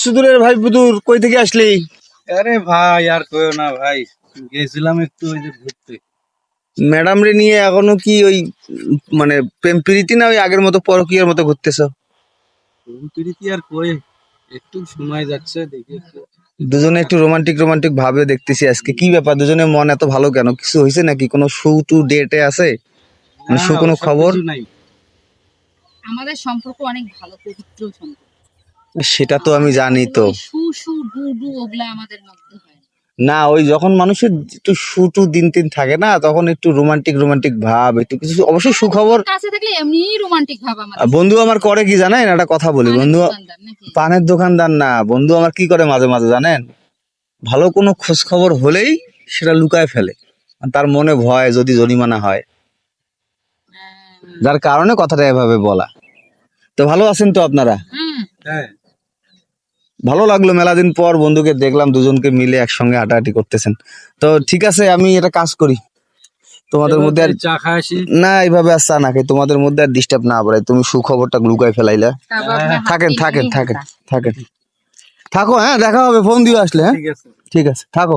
সুদূরের ভাই বুদুর কই থেকে আসলি? আরে ভাই আর কইও না ভাই গেছিলাম একটু ওই যে ঘুরতে। ম্যাডাম রে নিয়ে এখনও কি ওই মানে প্রেম প্রীতি না ওই আগের মতো পরকীয়ার মতো ঘুরতেছ? প্রেম প্রীতি আর কই? একটু সময় যাচ্ছে দেখি দুজনে একটু রোমান্টিক রোমান্টিক ভাবে দেখতেছি আজকে। কি ব্যাপার? দুজনের মন এত ভালো কেন? কিছু হয়েছে নাকি? কোনো শু টু ডেটে আছে? মানে শু কোনো খবর? নাই। আমাদের সম্পর্ক অনেক ভালো পবিত্র সম্পর্ক। সেটা তো আমি জানি তো। ওই সু সু ডু ডু ওগুলা আমাদের মধ্যে হয় না। ওই যখন মানুষের একটু শু টু দিন তিন থাকে না তখন একটু রোমান্টিক রোমান্টিক ভাব একটু কিছু অবশ্যই সুখবর। কাছে থাকলে এমনিই রোমান্টিক ভাব আমাদের বন্ধু আমার করে কি জানেন? একটা কথা বলি বন্ধু পানের দোকানদার না বন্ধু আমার কি করে মাঝে মাঝে জানেন? ভালো কোনো খোঁজ খবর হলেই সেটা লুকায় ফেলে। তার মনে ভয় যদি জরিমানা হয়। হ্যাঁ। যার কারণে কথাটা এভাবে বলা। তো ভালো আছেন তো আপনারা? হ্যাঁ। ভালো লাগল মেলা দিন পর বন্ধুকে দেখলাম দুজনকে মিলে একসঙ্গে হাঁটাহাঁটি করতেছেন। তো ঠিক আছে আমি এটা কাজ করি। তোমাদের মধ্যে আর চা খাই আসি? না এইভাবে আর চা না খাই। তোমাদের মধ্যে আর ডিস্টার্ব না পড়ে তুমি সুখবরটা লুকাই ফেলাইলা। থাকেন থাকেন থাকেন থাকেন। থাকো হ্যাঁ দেখা হবে ফোন দিয়ে আসলে হ্যাঁ? ঠিক আছে। ঠিক আছে থাকো।